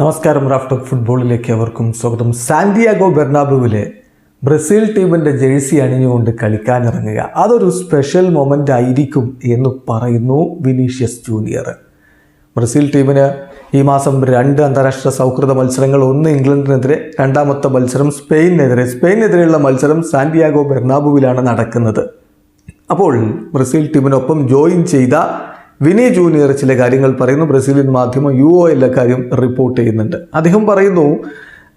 നമസ്കാരം റാഫ്റ്റോക്ക് ഫുട്ബോളിലേക്ക് അവർക്കും സ്വാഗതം. സാന്റിയാഗോ ബെർണാബുവിലെ ബ്രസീൽ ടീമിന്റെ ജേഴ്സി അണിഞ്ഞുകൊണ്ട് കളിക്കാനിറങ്ങുക. അതൊരു സ്പെഷ്യൽ മൊമെന്റ് ആയിരിക്കും എന്ന് പറയുന്നു വിനീഷ്യസ് ജൂനിയർ. ബ്രസീൽ ടീമിന് ഈ മാസം രണ്ട് അന്താരാഷ്ട്ര സൗഹൃദ മത്സരങ്ങൾ ഒന്ന് ഇംഗ്ലണ്ടിനെതിരെ രണ്ടാമത്തെ മത്സരം സ്പെയിനിനെതിരെ സ്പെയിനെതിരെയുള്ള മത്സരം സാന്റിയാഗോ ബെർണാബുവിലാണ് നടക്കുന്നത്. അപ്പോൾ ബ്രസീൽ ടീമിനൊപ്പം ജോയിൻ ചെയ്ത വിനി ജൂനിയർ ചില കാര്യങ്ങൾ പറയുന്നു. ബ്രസീലിയൻ മാധ്യമം യു ഒ എല്ലാ കാര്യം റിപ്പോർട്ട് ചെയ്യുന്നുണ്ട്. അദ്ദേഹം പറയുന്നു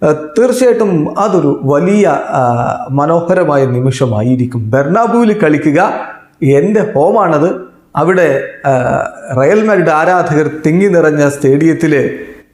"ഏഹ്, തീർച്ചയായിട്ടും അതൊരു വലിയ മനോഹരമായ നിമിഷമായിരിക്കും. ബെർണാബുവിൽ കളിക്കുക എന്റെ ഹോമാണത് അവിടെ റയൽ ആരാധകർ തിങ്ങി നിറഞ്ഞ സ്റ്റേഡിയത്തിൽ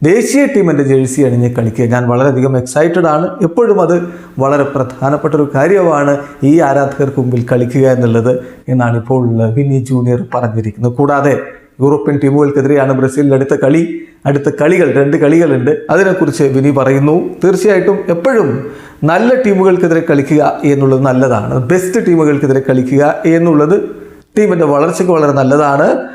ദേശീയ ടീമിന്റെ ജേഴ്സി അണിഞ്ഞ് കളിക്കുക. ഞാൻ വളരെയധികം എക്സൈറ്റഡ് ആണ്. എപ്പോഴും അത് വളരെ പ്രധാനപ്പെട്ട ഒരു കാര്യമാണ് ഈ ആരാധകർക്ക് മുമ്പിൽ കളിക്കുക എന്നുള്ളത് എന്നാണ് ഇപ്പോൾ വിനി ജൂനിയർ പറഞ്ഞിരിക്കുന്നത്. കൂടാതെ യൂറോപ്യൻ ടീമുകൾക്കെതിരെയാണ് ബ്രസീലിന്റെ അടുത്ത കളി അടുത്ത കളികൾ രണ്ട് കളികളുണ്ട്. അതിനെക്കുറിച്ച് വിനി പറയുന്നു. തീർച്ചയായിട്ടും എപ്പോഴും നല്ല ടീമുകൾക്കെതിരെ കളിക്കുക എന്നുള്ളത് നല്ലതാണ്. ബെസ്റ്റ് ടീമുകൾക്കെതിരെ കളിക്കുക എന്നുള്ളത് ടീമിന്റെ വളർച്ചയ്ക്ക് വളരെ നല്ലതാണ്.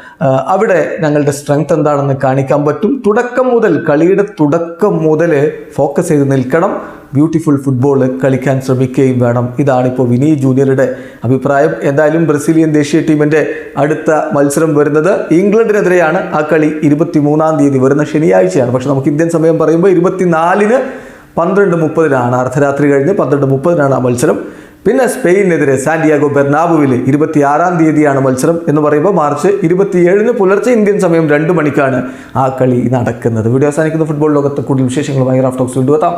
അവിടെ ഞങ്ങളുടെ സ്ട്രെങ്ത് എന്താണെന്ന് കാണിക്കാൻ പറ്റും. തുടക്കം മുതൽ കളിയുടെ തുടക്കം മുതൽ ഫോക്കസ് ചെയ്ത് നിൽക്കണം. ബ്യൂട്ടിഫുൾ ഫുട്ബോൾ കളിക്കാൻ ശ്രമിക്കുകയും വേണം. ഇതാണിപ്പോൾ വിനി ജൂനിയറുടെ അഭിപ്രായം. എന്തായാലും ബ്രസീലിയൻ ദേശീയ ടീമിന്റെ അടുത്ത മത്സരം വരുന്നത് ഇംഗ്ലണ്ടിനെതിരെയാണ്. ആ കളി ഇരുപത്തി മൂന്നാം തീയതി വരുന്ന ശനിയാഴ്ചയാണ്. പക്ഷേ നമുക്ക് ഇന്ത്യൻ സമയം പറയുമ്പോൾ ഇരുപത്തിനാലിന് പന്ത്രണ്ട് മുപ്പതിനാണ്. അർദ്ധരാത്രി കഴിഞ്ഞ് പന്ത്രണ്ട് മുപ്പതിനാണ് ആ മത്സരം. പിന്നെ സ്പെയിനെതിരെ സാന്റിയാഗോ ബെർണാബുവിൽ ഇരുപത്തിയാറാം തീയതിയാണ് മത്സരം എന്ന് പറയുമ്പോൾ മാർച്ച് ഇരുപത്തിയേഴിന് പുലർച്ചെ ഇന്ത്യൻ സമയം രണ്ട് മണിക്കാണ് ആ കളി നടക്കുന്നത്. വീഡിയോ അവസാനിക്കുന്ന ഫുട്ബോൾ ലോകത്ത് കൂടുതൽ വിശേഷങ്ങളുമായി റാഫ്റ്റോക്സ് വീണ്ടും എത്താം